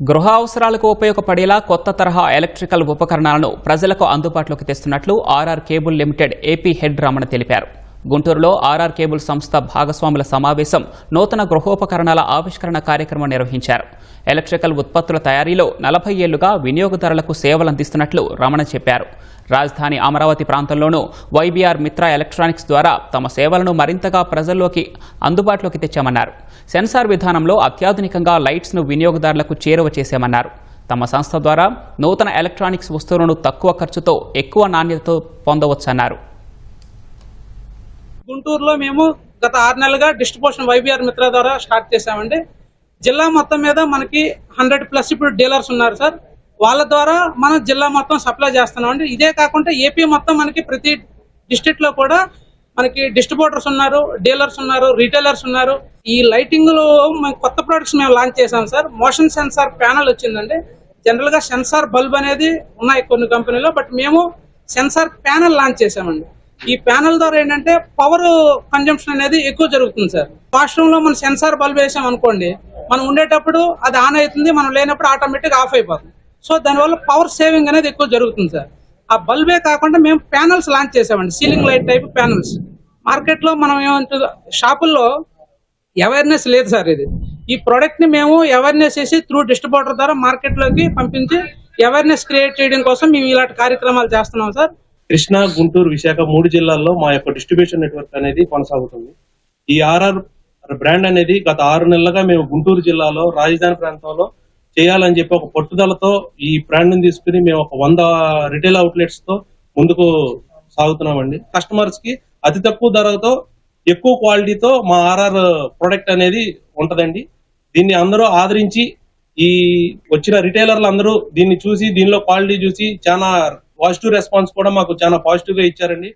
గృహ అవసరాలకు ఉపయోగపడేలా కొత్త తరహా ఎలక్ట్రికల్ ఉపకరణాలను ప్రజలకు అందుబాటులోకి తెస్తున్నట్లు RR cable limited AP head Ramana తెలిపారు. గుంటూరులో ఆర్ఆర్ కేబుల్ సంస్థ భాగస్వాముల సమావేశం నూతన గృహోపకరణాల ఆవిష్కరణ కార్యక్రమం నిర్వహించారు. ఎలక్ట్రికల్ ఉత్పత్తుల తయారీలో నలభై ఏళ్ళుగా వినియోగదారులకు సేవలు అందిస్తున్నట్లు రమణ చెప్పారు. రాజధాని అమరావతి ప్రాంతంలోనూ వైబీఆర్ మిత్ర ఎలక్ట్రానిక్స్ ద్వారా తమ సేవలను మరింతగా ప్రజల్లోకి అందుబాటులోకి తెచ్చామన్నారు. సెన్సార్ విధానంలో అత్యాధునికంగా లైట్స్ను వినియోగదారులకు చేరువ చేశామన్నారు. తమ సంస్థ ద్వారా నూతన ఎలక్ట్రానిక్స్ వస్తువులను తక్కువ ఖర్చుతో ఎక్కువ నాణ్యతతో పొందవచ్చన్నారు. గుంటూరులో మేము గత ఆరు నెలలుగా డిస్ట్రిబ్యూషన్ వైబీఆర్ మిత్ర ద్వారా స్టార్ట్ చేశామండి. జిల్లా మొత్తం మీద మనకి హండ్రెడ్ ప్లస్ ఇప్పుడు డీలర్స్ ఉన్నారు సార్. వాళ్ళ ద్వారా మనం జిల్లా మొత్తం సప్లై చేస్తున్నామండి. ఇదే కాకుండా ఏపీ మొత్తం మనకి ప్రతి డిస్ట్రిక్ట్లో కూడా మనకి డిస్ట్రిబ్యూటర్స్ ఉన్నారు డీలర్స్ ఉన్నారు రీటైలర్స్ ఉన్నారు. ఈ లైటింగ్లో కొత్త ప్రొడక్ట్స్ మేము లాంచ్ చేశాం సార్. మోషన్ సెన్సార్ ప్యానల్ వచ్చిందండి. జనరల్గా సెన్సార్ బల్బ్ అనేది ఉన్నాయి కొన్ని కంపెనీలో బట్ మేము సెన్సార్ ప్యానల్ లాంచ్ చేశామండి. ఈ ప్యానల్ ద్వారా ఏంటంటే పవర్ కన్జంప్షన్ అనేది ఎక్కువ జరుగుతుంది సార్. వాష్రూమ్లో మనం సెన్సార్ బల్బ్ వేసాం అనుకోండి మనం ఉండేటప్పుడు అది ఆన్ అవుతుంది మనం లేనప్పుడు ఆటోమేటిక్ ఆఫ్ అయిపోతుంది. సో దానివల్ల పవర్ సేవింగ్ అనేది ఎక్కువ జరుగుతుంది సార్. ఆ బల్బే కాకుండా మేము ప్యానల్స్ లాంచ్ చేసామండి సీలింగ్ లైట్ టైప్ ప్యానల్స్ మార్కెట్లో మనం ఏమంటుంది షాపుల్లో అవేర్నెస్ లేదు సార్ ఇది. ఈ ప్రోడక్ట్ని మేము అవేర్నెస్ చేసి త్రూ డిస్ట్రిబ్యూటర్ ద్వారా మార్కెట్లోకి పంపించి అవేర్నెస్ క్రియేట్ చేయడం కోసం మేము ఇలాంటి కార్యక్రమాలు చేస్తున్నాం సార్. కృష్ణా గుంటూరు విశాఖ మూడు జిల్లాల్లో మా యొక్క డిస్ట్రిబ్యూషన్ నెట్వర్క్ అనేది కొనసాగుతుంది. ఈ ఆర్ఆర్ బ్రాండ్ అనేది గత ఆరు నెలలుగా మేము గుంటూరు జిల్లాలో రాజధాని ప్రాంతంలో చేయాలని చెప్పి ఒక పట్టుదలతో ఈ బ్రాండ్ని తీసుకుని మేము ఒక వంద రిటైల్ అవుట్లెట్స్తో ముందుకు సాగుతున్నామండి. కస్టమర్స్కి అతి తక్కువ ధరతో ఎక్కువ క్వాలిటీతో మా ఆర్ఆర్ ప్రొడక్ట్ అనేది ఉంటదండి. దీన్ని అందరూ ఆదరించి ఈ వచ్చిన రిటైలర్లు అందరూ దీన్ని చూసి దీనిలో క్వాలిటీ చూసి చాలా పాజిటివ్ రెస్పాన్స్ కూడా మాకు చాలా పాజిటివ్గా ఇచ్చారండి.